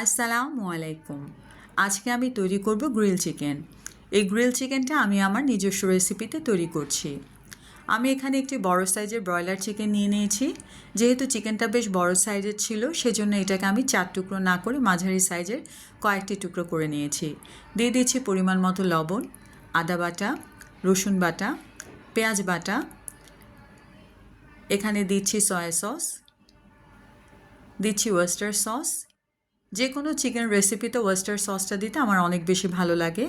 আসসালামু আলাইকুম। আজকে আমি তৈরি করব গ্রিল চিকেন। এই গ্রিল চিকেনটা আমি আমার নিজস্ব রেসিপিতে তৈরি করছি। আমি এখানে একটি বড় সাইজের ব্রয়লার চিকেন নিয়ে নিয়েছি। যেহেতু চিকেনটা বেশ বড় সাইজের ছিল, সেজন্য এটাকে আমি চার টুকরো না করে মাঝারি সাইজের কয়েকটি টুকরো করে নিয়েছি। দিয়ে দিয়েছি পরিমাণ মতো লবণ, আদা বাটা, রসুন বাটা, পেঁয়াজ বাটা। এখানে দিচ্ছি সয়া সস, দিচ্ছি ওয়েস্টার সস যে কোনো চিকেন রেসিপিতে ওয়েস্টার সসটা দিতে আমার অনেক বেশি ভালো লাগে।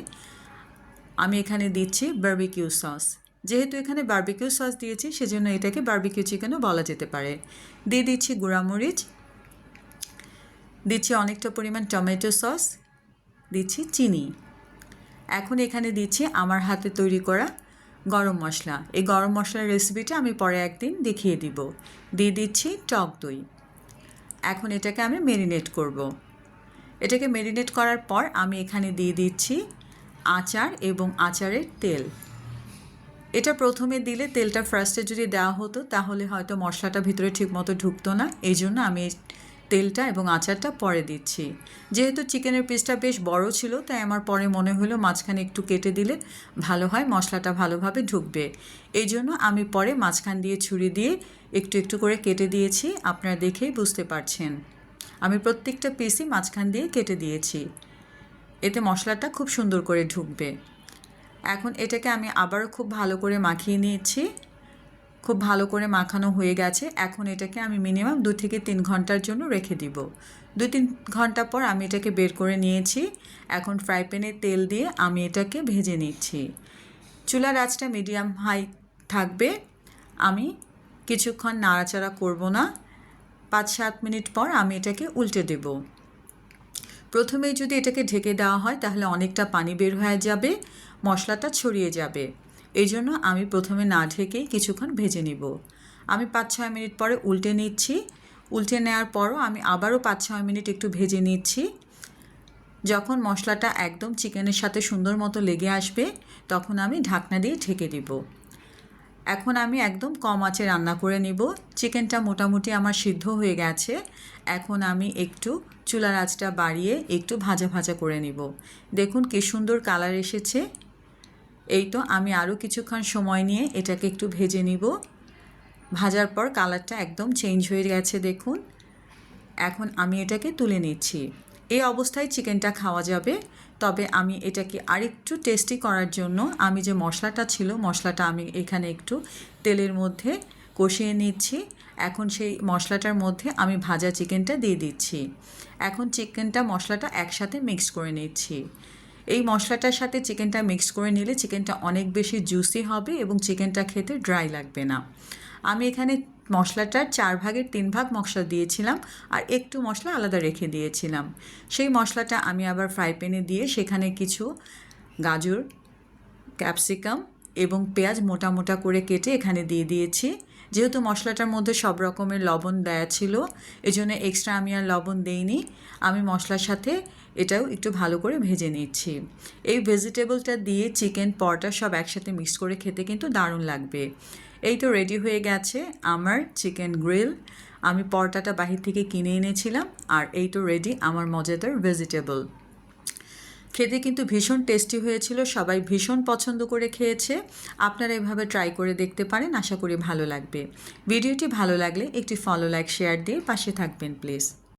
আমি এখানে দিচ্ছি বার্বিকিউ সস যেহেতু এখানে বার্বিকিউ সস দিয়েছি, সেজন্য এটাকে বার্বিকিউ চিকেনও বলা যেতে পারে। দিয়ে দিচ্ছি গুঁড়ামরিচ। দিচ্ছি অনেকটা পরিমাণ টমেটো সস দিচ্ছি চিনি। এখন এখানে দিচ্ছি আমার হাতে তৈরি করা গরম মশলা। এই গরম মশলার রেসিপিটা আমি পরে একদিন দেখিয়ে দিব। দিয়ে দিচ্ছি টক দই। এখন এটাকে আমি মেরিনেট করব। এটাকে মেরিনেট করার পর আমি এখানে দিয়ে দিচ্ছি আচার এবং আচারের তেল। এটা প্রথমে দিলে তেলটা ফার্স্টে যদি দেওয়া হতো, তাহলে হয়তো মশলাটা ভিতরে ঠিকমতো ঢুকতো না। এই জন্য আমি তেলটা এবং আচারটা পরে দিচ্ছি। যেহেতু চিকেনের পিসটা বেশ বড় ছিল, তাই আমার পরে মনে হলো মাঝখানে একটু কেটে দিলে ভালো হয়, মশলাটা ভালোভাবে ঢুকবে। এই জন্য আমি পরে মাঝখান দিয়ে ছুরি দিয়ে একটু একটু করে কেটে দিয়েছি। আপনারা দেখেই বুঝতে পারছেন। আমি প্রত্যেকটা পিসই মাঝখান দিয়ে কেটে দিয়েছি। এতে মশলাটা খুব সুন্দর করে ঢুকবে। এখন এটাকে আমি আবারও খুব ভালো করে মাখিয়ে নিয়েছি। খুব ভালো করে মাখানো হয়ে গেছে। এখন এটাকে আমি মিনিমাম দু থেকে তিন ঘণ্টার জন্য রেখে দিব। দু তিন ঘণ্টা পর আমি এটাকে বের করে নিয়েছি। এখন ফ্রাই প্যানে তেল দিয়ে আমি এটাকে ভেজে নিচ্ছি। চুলার আঁচটা মিডিয়াম হাই থাকবে। আমি কিছুক্ষণ নাড়াচাড়া করব না। পাঁচ সাত মিনিট পর আমি এটাকে উল্টে দেব। প্রথমেই যদি এটাকে ঢেকে দেওয়া হয়, তাহলে অনেকটা পানি বের হয়ে যাবে, মশলাটা ছড়িয়ে যাবে। এই জন্য আমি প্রথমে না ঢেকেই কিছুক্ষণ ভেজে নিব। আমি পাঁচ ছয় মিনিট পরে উল্টে নিচ্ছি। উল্টে নেওয়ার পরও আমি আবারও পাঁচ ছয় মিনিট একটু ভেজে নিচ্ছি। যখন মশলাটা একদম চিকেনের সাথে সুন্দর মতো লেগে আসবে, তখন আমি ঢাকনা দিয়ে ঢেকে দিব। এখন আমি একদম কম আঁচে রান্না করে নিব। চিকেনটা মোটামুটি আমার সিদ্ধ হয়ে গেছে। এখন আমি একটু চুলার আঁচটা বাড়িয়ে একটু ভাজা ভাজা করে নিব। দেখুন কি সুন্দর কালার এসেছে। এই তো আমি আরও কিছুক্ষণ সময় নিয়ে এটাকে একটু ভেজে নিব। ভাজার পর কালারটা একদম চেঞ্জ হয়ে গেছে দেখুন। এখন আমি এটাকে তুলে নিচ্ছি। এই অবস্থায় চিকেনটা খাওয়া যাবে। তবে আমি এটাকে আরেকটু টেস্টি করার জন্য আমি যে মশলাটা ছিল, মশলাটা আমি এখানে একটু তেলের মধ্যে কষিয়ে নিচ্ছি। এখন সেই মশলাটার মধ্যে আমি ভাজা চিকেনটা দিয়ে দিচ্ছি। এখন চিকেনটা, মশলাটা একসাথে মিক্স করে নিচ্ছি। এই মশলাটার সাথে চিকেনটা মিক্স করে নিলে চিকেনটা অনেক বেশি জুসি হবে এবং চিকেনটা খেতে ড্রাই লাগবে না। আমি এখানে মশলাটার চার ভাগের তিন ভাগ মশলা দিয়েছিলাম আর একটু মশলা আলাদা রেখে দিয়েছিলাম। সেই মশলাটা আমি আবার ফ্রাই প্যানে দিয়ে সেখানে কিছু গাজর ক্যাপসিকাম এবং পেঁয়াজ মোটা মোটা করে কেটে এখানে দিয়ে দিয়েছি। যেহেতু মশলাটার মধ্যে সব রকমের লবণ দেয়া ছিল এই জন্য এক্সট্রা আমি আর লবণ দিইনি। আমি মশলার সাথে এটাও একটু ভালো করে ভেজে নিচ্ছি। এই ভেজিটেবলটা দিয়ে চিকেন, পরটা সব একসাথে মিক্স করে খেতে কিন্তু দারুণ লাগবে। এই তো রেডি হয়ে গেছে আমার চিকেন গ্রিল। আমি পরটাটা বাহির থেকে কিনে এনেছিলাম, আর এই তো রেডি আমার মজাদার ভেজিটেবল। খেতে কিন্তু ভীষণ টেস্টি হয়েছিল, সবাই ভীষণ পছন্দ করে খেয়েছে। আপনারা এভাবে ট্রাই করে দেখতে পারেন, আশা করি ভালো লাগবে। ভিডিওটি ভালো লাগলে একটি ফলো লাইক শেয়ার দিয়ে পাশে থাকবেন প্লিজ